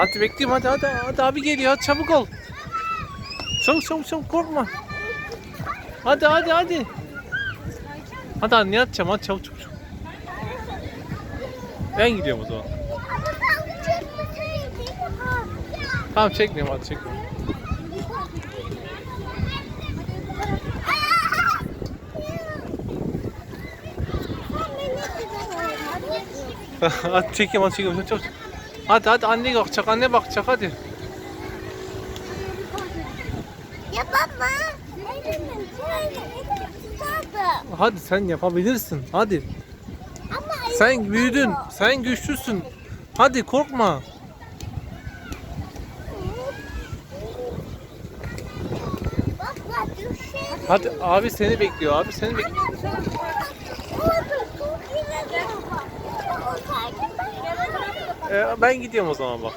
Hadi bekliyorum hadi hadi hadi abi geliyor hadi çabuk ol. Çabuk çabuk çabuk korkma. Hadi hadi hadi. Hadi anne atacağım hadi çabuk çabuk. çabuk. Ben gidiyorum o zaman. Tamam çekmiyorum hadi çekmiyorum. hadi çekeyim hadi çekeyim çabuk. çabuk. Hadi hadi anne bakacak anne bakacak hadi. Ya baba. Hadi sen yapabilirsin hadi. Ama Sen büyüdün sen güçlüsün. Hadi korkma. Hadi abi seni bekliyor abi seni bekliyor. Ee, ben gidiyorum o zaman bak.